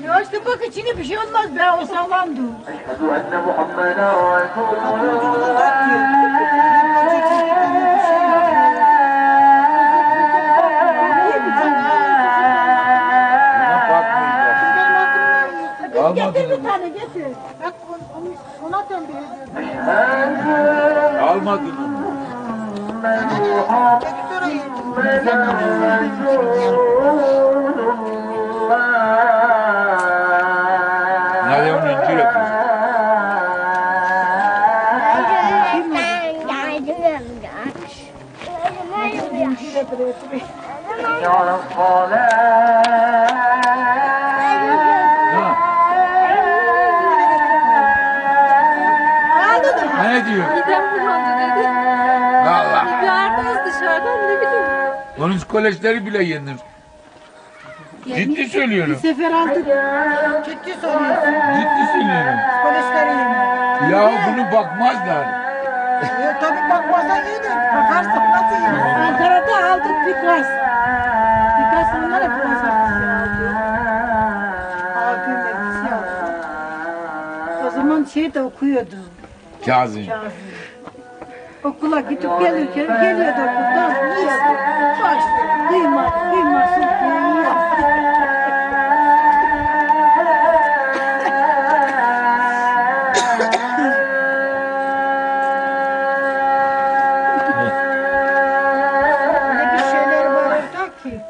Üniversite bak içine bir şey olmaz be o sallandı. Eşhedü enne Almadın onu. Nadie aún en Chile. Ne diyor? Onun kolesterolü bile yenir. Ciddi söylüyorum. sefer aldık. Ciddi soruyorsun. Ciddi söylüyorum. Polisleri Ya bunu bakmazlar. Ya tabii bakmazsan iyidir. Bakarsın nasıl yiyorsun? Ankara'da aldık aldı. Aldığım elbise aldı. O zaman şey de okuyordu. Kazım. Okula gidip gelirken geliyordu okuldan. Yiyordu. Baş, kıyma, kıymasın yiyor. Öyle bir şeyler var orada ki.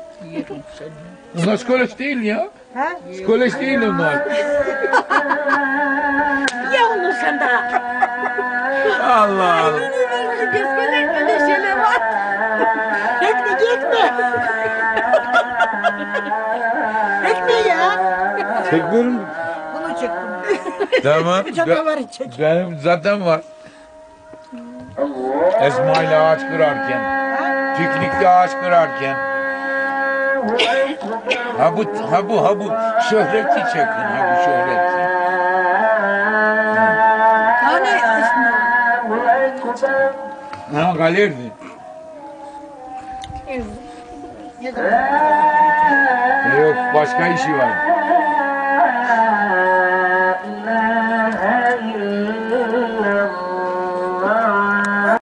Onlar skoleş değil ya. Ha? Skoleş değil onlar. Ya onu sen de. Allah Allah. Gezmeler böyle şeyler var. Ekme gitme. Ekme ya. Çekmiyorum. Bunu çek bunu. Tamam. Canavarı çek. benim zaten var. Esma ile ağaç kırarken. Piknikte ağaç kırarken. Ha bu, ha bu, ha bu. Şöhretçi çekin, ha bu şöhretçi. Não, galerde. Eu posso cair, Chivalho.